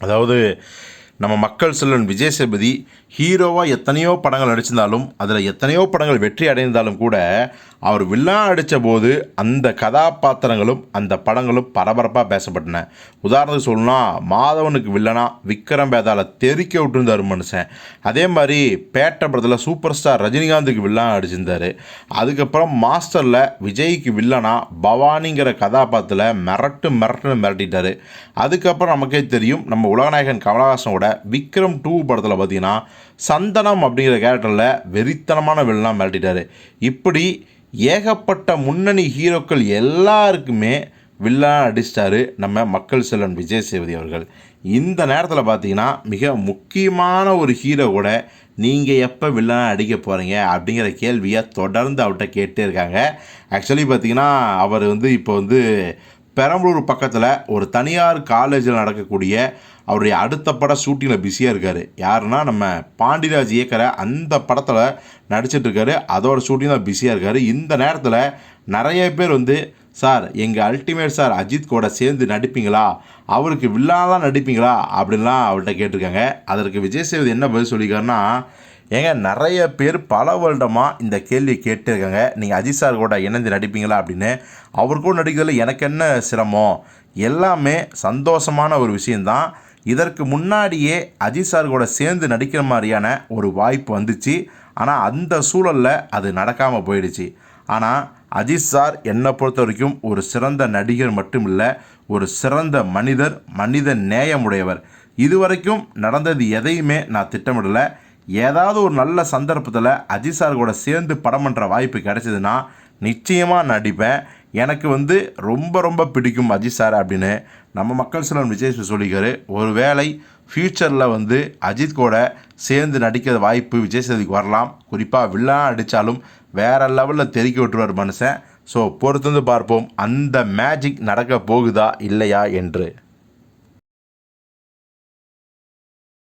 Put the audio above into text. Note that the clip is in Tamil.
அதாவது நம்ம மக்கள் செல்வன் விஜய் சேபதி ஹீரோவாக எத்தனையோ படங்கள் நடிச்சிருந்தாலும் அதில் எத்தனையோ படங்கள் வெற்றி அடைந்தாலும் கூட அவர் வில்லா அடித்த போது அந்த கதாபாத்திரங்களும் அந்த படங்களும் பரபரப்பாக பேசப்பட்டன. உதாரணத்துக்கு சொல்லணும்னா மாதவனுக்கு வில்லனா விக்ரம் பேதால தெறிக்க விட்டுருந்தார் மனுஷன். அதே மாதிரி பேட்ட படத்தில் சூப்பர் ஸ்டார் ரஜினிகாந்துக்கு வில்லனா அடிச்சிருந்தார் அதுக்கப்புறம் மாஸ்டரில் விஜய்க்கு வில்லனா பவானிங்கிற கதாபாத்திரத்தில் மிரட்டு மிரட்டுன்னு மிரட்டிட்டார். அதுக்கப்புறம் நமக்கே தெரியும் நம்ம உலகநாயகன் கமலஹாசனோட விக்ரம் டூ படத்தில் பார்த்தீங்கன்னா சந்தனம் அப்படிங்கிற கேரக்டரில் வெறித்தனமான வில்லனாக மிரட்டிட்டார். இப்படி ஏகப்பட்ட முன்னணி ஹீரோக்கள் எல்லாருக்குமே வில்லன் அடிச்சிட்டாரு நம்ம மக்கள் செல்வன் விஜய் சேவதி அவர்கள். இந்த நேரத்தில் பார்த்தீங்கன்னா மிக முக்கியமான ஒரு ஹீரோ கூட நீங்கள் எப்போ வில்லன் அடிக்க போகிறீங்க அப்படிங்கிற கேள்வியை தொடர்ந்து அவர்கிட்ட கேட்டே இருக்காங்க. ஆக்சுவலி பார்த்தீங்கன்னா அவர் வந்து இப்போ வந்து பெரம்பலூர் பக்கத்தில் ஒரு தனியார் காலேஜில் நடக்கக்கூடிய அவருடைய அடுத்த பட ஷூட்டிங்கில் பிஸியாக இருக்கார். யாருன்னா நம்ம பாண்டிராஜ் இயக்கிற அந்த படத்தில் நடிச்சிட்ருக்காரு அதோட ஷூட்டிங் தான் பிஸியாக இருக்கார். இந்த நேரத்தில் நிறைய பேர் வந்து சார் எங்கள் அல்டிமேட் சார் அஜித் கூட சேர்ந்து நடிப்பீங்களா? அவருக்கு வில்லாதான் நடிப்பீங்களா? அப்படின்லாம் அவர்கிட்ட கேட்டிருக்காங்க. அதற்கு விஜய் சேதுபதி என்ன பதில் சொல்லியிருக்காருன்னா ஏங்க நிறைய பேர் பல வருடமாக இந்த கேள்வி கேட்டிருக்காங்க. நீங்கள் அஜித் சார் கூட இணைந்து நடிப்பீங்களா அப்படின்னு. அவர் கூட நடிக்கிறதுல எனக்கு என்ன சிரமம்? எல்லாமே சந்தோஷமான ஒரு விஷயந்தான் இதற்கு முன்னாடியே அஜித் சார் கூட சேர்ந்து நடிக்கிற மாதிரியான ஒரு வாய்ப்பு வந்துச்சு. ஆனால் அந்த சூழலில் அது நடக்காமல் போயிடுச்சு. ஆனால் அஜித் சார் என்னை பொறுத்த வரைக்கும் ஒரு சிறந்த நடிகர் மட்டும் இல்லை ஒரு சிறந்த மனிதர் மனித நேயமுடையவர். இதுவரைக்கும் நடந்தது எதையுமே நான் திட்டமிடலை. ஏதாவது ஒரு நல்ல சந்தர்ப்பத்தில் அஜித் சார் கூட சேர்ந்து படம் பண்ணுற வாய்ப்பு கிடைச்சதுன்னா நிச்சயமாக நடிப்பேன். எனக்கு வந்து ரொம்ப ரொம்ப பிடிக்கும் அஜித் சார் அப்படின்னு நம்ம மக்கள் சிலர் விஜய் சொல்லிக்கார் ஒரு வேளை ஃப்யூச்சரில் வந்து அஜித் கூட சேர்ந்து நடிக்கிற வாய்ப்பு விஜய் சேதுக்கு வரலாம். குறிப்பாக வில்லா அடித்தாலும் வேறு லெவலில் தெருக்கி விட்டுருவார் மனுஷன். ஸோ பொறுத்து வந்து பார்ப்போம். அந்த மேஜிக் நடக்க போகுதா இல்லையா என்று.